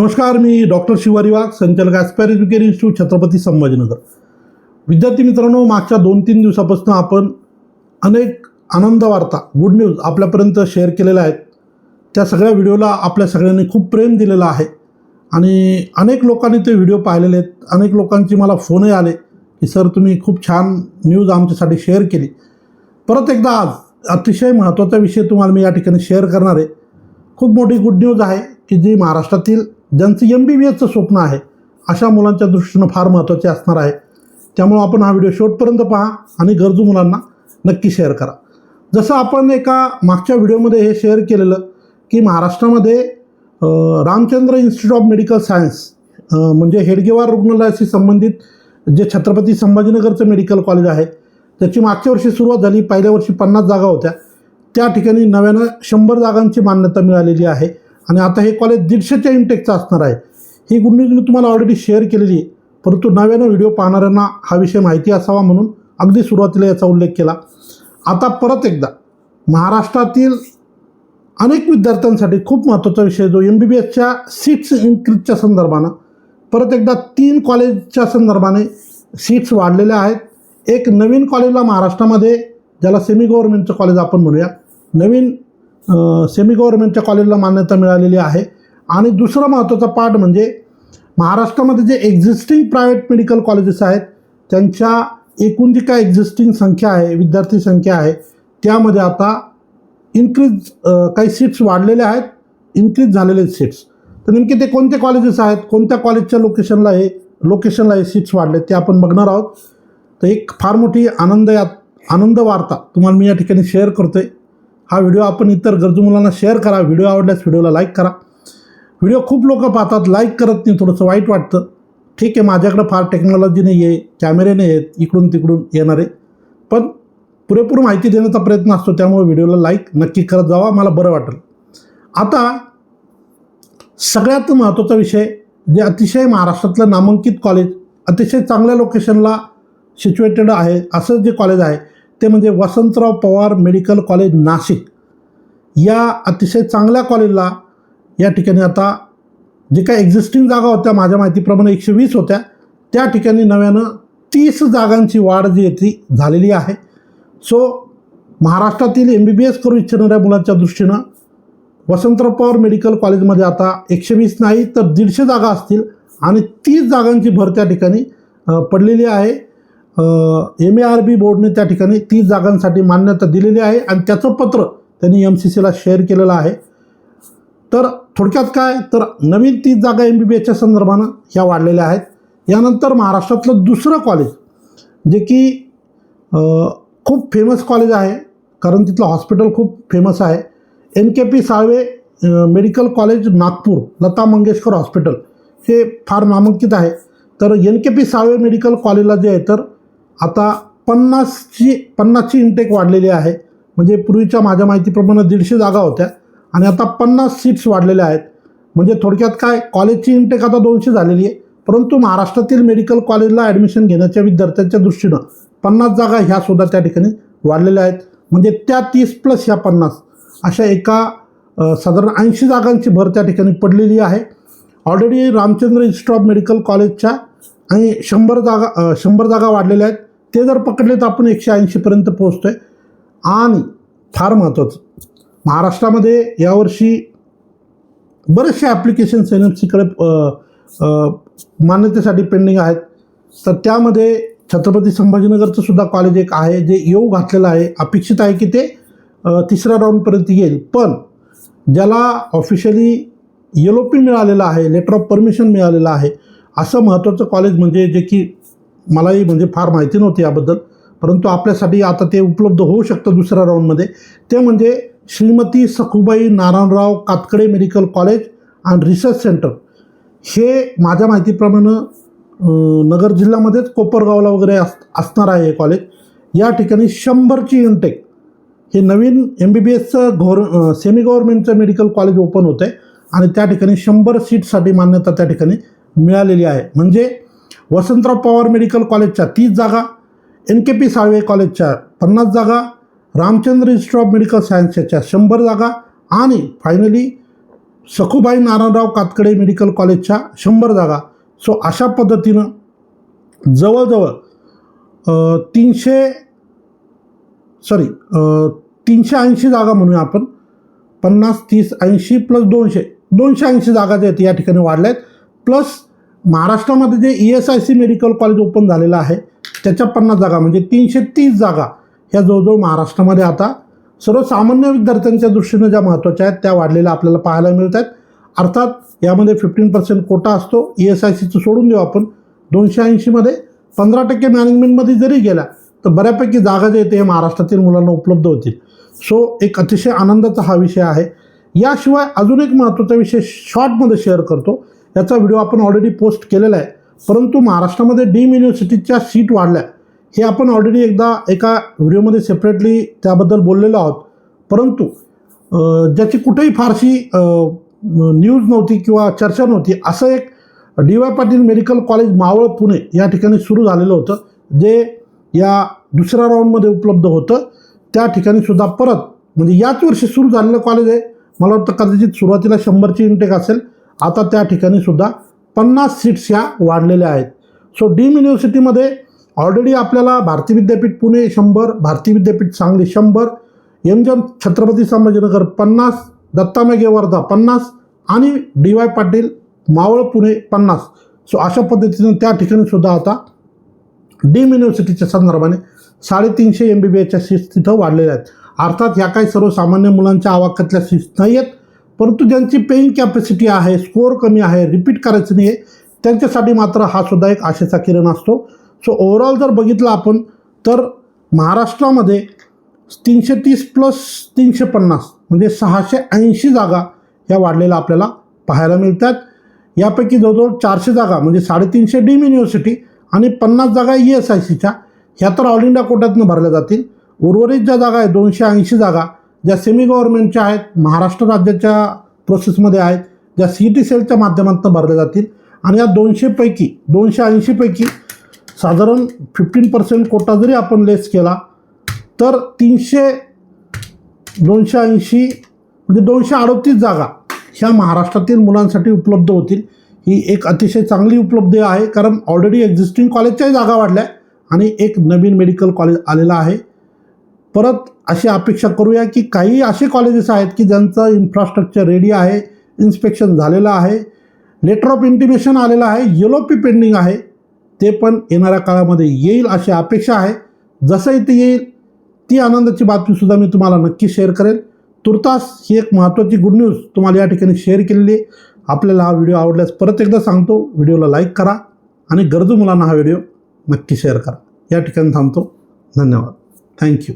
नमस्कार मी डॉक्टर शिवारी वाघ संचालक Aspire Education Institute Chhatrapati Sambhajinagar. विद्यार्थी मित्रांनो मागच्या दोन तीन दिवसापासून आपण अनेक आनंद वार्ता गुड न्यूज आपल्यापर्यंत शेअर केलेल्या आहेत. त्या सगळ्या व्हिडिओला आपल्या सगळ्यांनी खूप प्रेम दिलेलं आहे. आणि अनेक लोकांनी ते व्हिडिओ पाहिलेले आहेत. अनेक लोकांची मला फोनही आले की सर तुम्ही खूप छान न्यूज आमच्यासाठी शेअर केली. परत एकदा आज अतिशय महत्त्वाचा विषय तुम्हाला मी या ठिकाणी शेअर करणार आहे. खूप मोठी गुड न्यूज आहे की जी महाराष्ट्रातील ज्यांचं एम बी बी एसचं स्वप्न आहे अशा मुलांच्या दृष्टीनं फार महत्त्वाचे असणार आहे. त्यामुळं आपण हा व्हिडिओ शेवटपर्यंत पहा आणि गरजू मुलांना नक्की शेअर करा. जसं आपण एका मागच्या व्हिडिओमध्ये हे शेअर केलेलं की महाराष्ट्रामध्ये Ramchandra Institute of Medical Science म्हणजे हेडगेवार रुग्णालयाशी संबंधित जे छत्रपती संभाजीनगरचं मेडिकल कॉलेज आहे त्याची मागच्या वर्षी सुरुवात झाली पहिल्या वर्षी पन्नास जागा होत्या. त्या ठिकाणी नव्यानं शंभर जागांची मान्यता मिळालेली आहे. आणि आता हे कॉलेज दीडशेच्या इंटेकचं असणार आहे. ही गुड न्यूज मी तुम्हाला ऑलरेडी शेअर केलेली आहे. परंतु नव्यानं व्हिडिओ पाहणाऱ्यांना हा विषय माहिती असावा म्हणून अगदी सुरुवातीला याचा उल्लेख केला. आता परत एकदा महाराष्ट्रातील अनेक विद्यार्थ्यांसाठी खूप महत्त्वाचा विषय जो एम बी बी एसच्या सीट्स इन्क्रीजच्या संदर्भानं परत एकदा तीन कॉलेजच्या संदर्भाने सीट्स वाढलेल्या आहेत. एक नवीन कॉलेजला महाराष्ट्रामध्ये ज्याला सेमी गव्हर्नमेंटचं कॉलेज आपण म्हणूया नवीन सेमी गव्हर्नमेंटच्या कॉलेजला मान्यता मिळालेली आहे. आणि दुसरा महत्त्वाचा पार्ट म्हणजे महाराष्ट्रामध्ये जे एक्झिस्टिंग प्रायव्हेट मेडिकल कॉलेजेस आहेत त्यांच्या एकूण जी काय एक्झिस्टिंग संख्या आहे विद्यार्थी संख्या आहे त्यामध्ये आता इन्क्रीज काही सीट्स वाढलेल्या आहेत इन्क्रीज झालेले सीट्स तर नेमके ते कोणते कॉलेजेस आहेत कोणत्या कॉलेजच्या लोकेशनला हे लोकेशनला हे सीट्स वाढले ते आपण बघणार आहोत. तर एक फार मोठी आनंद या आनंद वार्ता तुम्हाला मी या ठिकाणी शेअर करतो आहे हा व्हिडिओ आपण इतर गरजू मुलांना शेअर करा. व्हिडिओ आवडल्यास व्हिडिओला लाईक करा. व्हिडिओ खूप लोक पाहतात. लाईक करत नाही थोडंसं वाईट वाटतं. ठीक आहे माझ्याकडं फार टेक्नॉलॉजी नाही आहे कॅमेरे नाही आहेत इकडून तिकडून येणारे. पण पुरेपूर माहिती देण्याचा प्रयत्न असतो त्यामुळे व्हिडिओला लाईक नक्की करत जावा मला बरं वाटेल. आता सगळ्यात महत्त्वाचा विषय जे अतिशय महाराष्ट्रातलं नामांकित कॉलेज अतिशय चांगल्या लोकेशनला सिच्युएटेड आहे असं जे कॉलेज आहे ते म्हणजे वसंतराव पवार मेडिकल कॉलेज नाशिक. या अतिशय चांगल्या कॉलेजला या ठिकाणी आता जे काही एक्झिस्टिंग जागा होत्या माझ्या माहितीप्रमाणे एकशे वीस होत्या त्या ठिकाणी नव्यानं तीस जागांची वाढ जी आहे ती झालेली आहे. सो महाराष्ट्रातील एम बी बी एस करू इच्छिणाऱ्या मुलांच्या दृष्टीनं वसंतराव पवार मेडिकल कॉलेजमध्ये आता एकशे वीस नाही तर दीडशे जागा असतील आणि तीस जागांची भर त्या ठिकाणी पडलेली आहे. एम ए आर बी बोर्डने त्या ठिकाणी तीस जागांसाठी मान्यता दिलेली आहे आणि त्याचं पत्र त्यांनी एम सी सीला शेअर केलेलं आहे. तर थोडक्यात काय? तर नवीन तीस जागा एम बी बी एसच्या संदर्भानं ह्या वाढलेल्या आहेत. यानंतर महाराष्ट्रातलं दुसरं कॉलेज जे की खूप फेमस कॉलेज आहे कारण तिथलं हॉस्पिटल खूप फेमस आहे. N K P Salve Medical College Nagpur Lata Mangeshkar Hospital हे फार नामांकित आहे. तर N K P Salve Medical कॉलेजला जे आहे तर आता पन्नासची पन्नासची इंटेक वाढलेली आहे. म्हणजे पूर्वीच्या माझ्या माहितीप्रमाणे दीडशे जागा होत्या. आणि आता पन्नास सीट्स वाढलेल्या आहेत. म्हणजे थोडक्यात काय कॉलेजची इंटेक आता दोनशे झालेली आहे. परंतु महाराष्ट्रातील मेडिकल कॉलेजला ॲडमिशन घेण्याच्या विद्यार्थ्यांच्या दृष्टीनं पन्नास जागा ह्या सुद्धा त्या ठिकाणी वाढलेल्या आहेत. म्हणजे त्या तीस प्लस ह्या पन्नास अशा एका साधारण ऐंशी जागांची भर त्या ठिकाणी पडलेली आहे. Already Ramchandra Institute of Medical कॉलेजच्या आणि शंभर जागा शंभर जागा वाढलेल्या आहेत. ते जर पकडले तर आपण एकशे ऐंशीपर्यंत पोहोचतो आहे आणि फार महत्त्वाचं महाराष्ट्रामध्ये यावर्षी बरेचसे ॲप्लिकेशन्स एन एम सीकडे मान्यतेसाठी पेंडिंग आहेत. तर त्यामध्ये छत्रपती संभाजीनगरचं सुद्धा कॉलेज एक आहे जे येऊ घातलेलं आहे. अपेक्षित आहे की ते तिसऱ्या राऊंडपर्यंत येईल. पण ज्याला ऑफिशियली येलोपी पी मिळालेला आहे लेटर ऑफ परमिशन मिळालेलं आहे असं महत्त्वाचं कॉलेज म्हणजे जे की मलाही म्हणजे फार माहिती नव्हती याबद्दल. परंतु आपल्यासाठी आता ते उपलब्ध होऊ शकतं दुसऱ्या राऊंडमध्ये ते म्हणजे Shrimati Sakhubai Narayanrao Katkade Medical College and Research Centre हे माझ्या माहितीप्रमाणे नगर जिल्ह्यामध्येच कोपरगावला वगैरे अस असणार आहे हे कॉलेज. या ठिकाणी शंभरची इनटेक हे नवीन एम बी बी एसचं गव्हर् सेमी गव्हर्नमेंटचं मेडिकल कॉलेज ओपन होतं आहे आणि त्या ठिकाणी शंभर सीटसाठी मान्यता त्या ठिकाणी मिळालेली आहे. म्हणजे वसंतराव पवार मेडिकल कॉलेजच्या तीस जागा एन के पी साळवे कॉलेजच्या पन्नास जागा रामचंद्र इन्स्टिट्यूट ऑफ मेडिकल सायन्सेसच्या शंभर जागा आणि फायनली सखुबाई नारायणराव कातकडे मेडिकल कॉलेजच्या शंभर जागा. सो अशा पद्धतीनं जवळजवळ तीनशे सॉरी तीनशे ऐंशी जागा म्हणूया आपण. पन्नास तीस ऐंशी प्लस दोनशे दोनशे ऐंशी जागा ज्या आहेत या ठिकाणी वाढल्या आहेत प्लस महाराष्ट्रामध्ये जे E S I C medical college open झालेलं आहे त्याच्या पन्नास जागा म्हणजे तीनशे तीस जागा ह्या जवळजवळ महाराष्ट्रामध्ये आता सर्वसामान्य विद्यार्थ्यांच्या दृष्टीनं ज्या महत्त्वाच्या आहेत त्या वाढलेल्या आपल्याला पाहायला मिळत आहेत अर्थात यामध्ये फिफ्टीन पर्सेंट कोटा असतो ई एस आय सीचं सोडून देऊ आपण. दोनशे ऐंशीमध्ये पंधरा टक्के मॅनेजमेंटमध्ये जरी गेला तर बऱ्यापैकी जागा जे येते हे महाराष्ट्रातील मुलांना उपलब्ध होतील. सो एक अतिशय आनंदाचा हा विषय आहे. याशिवाय अजून एक महत्त्वाचा विषय शॉर्टमध्ये शेअर करतो. याचा व्हिडिओ आपण ऑलरेडी पोस्ट केलेला आहे. परंतु महाराष्ट्रामध्ये डीम युनिव्हर्सिटीच्या सीट वाढल्या. हे आपण ऑलरेडी एकदा एका व्हिडिओमध्ये सेपरेटली त्याबद्दल बोललेलो आहोत. परंतु ज्याची कुठेही फारशी न्यूज नव्हती किंवा चर्चा नव्हती असं एक D Y Patil Medical College Maval Pune या ठिकाणी सुरू झालेलं होतं जे या दुसऱ्या राऊंडमध्ये उपलब्ध होतं. त्या ठिकाणी सुद्धा परत म्हणजे याच वर्षी सुरू झालेलं कॉलेज आहे. मला वाटतं कदाचित सुरुवातीला शंभरची इंटेक असेल. आता त्या ठिकाणी सुद्धा पन्नास सीट्स ह्या वाढलेल्या आहेत. सो डीम युनिव्हर्सिटीमध्ये ऑलरेडी आपल्याला भारती विद्यापीठ पुणे शंभर भारती विद्यापीठ सांगली शंभर एम जम छत्रपती संभाजीनगर पन्नास दत्ता मेघे वर्धा पन्नास आणि डी वाय पाटील मावळ पुणे पन्नास. सो अशा पद्धतीनं त्या ठिकाणी सुद्धा आता डीम युनिव्हर्सिटीच्या संदर्भाने साडेतीनशे एम बी बी एच्या सीट्स तिथं वाढलेल्या आहेत. अर्थात ह्या काही सर्वसामान्य मुलांच्या आवाक्यातल्या सीट्स नाही आहेत परंतु ज्यांची पेईंग कॅपॅसिटी आहे स्कोअर कमी आहे रिपीट करायचं नाही आहे त्यांच्यासाठी मात्र हा सुद्धा एक आशेचा किरण असतो. सो ओव्हरऑल जर बघितलं आपण तर महाराष्ट्रामध्ये तीनशे तीस प्लस तीनशे पन्नास म्हणजे सहाशे ऐंशी जागा ह्या वाढलेल्या आपल्याला पाहायला मिळतात. यापैकी जवळजवळ चारशे जागा म्हणजे साडेतीनशे डीम युनिव्हर्सिटी आणि पन्नास जागा ई एस आय सीच्या ह्या तर ऑल इंडिया कोट्यातनं भरल्या जातील. उर्वरित ज्या जागा आहेत दोनशे ऐंशी जागा ज्या सेमी गव्हर्नमेंटच्या आहेत महाराष्ट्र राज्याच्या प्रोसेसमध्ये आहेत ज्या सी टी सेलच्या माध्यमातून भरल्या जातील आणि या दोनशेपैकी दोनशे ऐंशीपैकी साधारण फिफ्टीन पर्सेंट कोटा जरी आपण लेस केला तर तीनशे दोनशे ऐंशी म्हणजे दोनशे अडतीस जागा ह्या महाराष्ट्रातील मुलांसाठी उपलब्ध होतील. ही एक अतिशय चांगली उपलब्धी आहे कारण ऑलरेडी एक्झिस्टिंग कॉलेजच्याही जागा वाढल्या आणि एक नवीन मेडिकल कॉलेज आलेलं आहे. परत अशी अपेक्षा करूया की काही असे कॉलेजेस आहेत की ज्यांचं इन्फ्रास्ट्रक्चर रेडी आहे इन्स्पेक्शन झालेलं आहे लेटर ऑफ इंटिमेशन आलेलं आहे येलो पी पेंडिंग आहे ते पण येणाऱ्या काळामध्ये येईल अशी अपेक्षा आहे. जसंही ते येईल ती आनंदाची बातमीसुद्धा मी तुम्हाला नक्की शेअर करेन तुर्तास ही एक महत्त्वाची गुड न्यूज तुम्हाला या ठिकाणी शेअर केलेली आहे. आपल्याला हा व्हिडिओ आवडल्यास परत एकदा सांगतो. व्हिडिओला लाईक करा आणि गरजू मुलांना हा व्हिडिओ नक्की शेअर करा. या ठिकाणी थांबतो. धन्यवाद. थँक्यू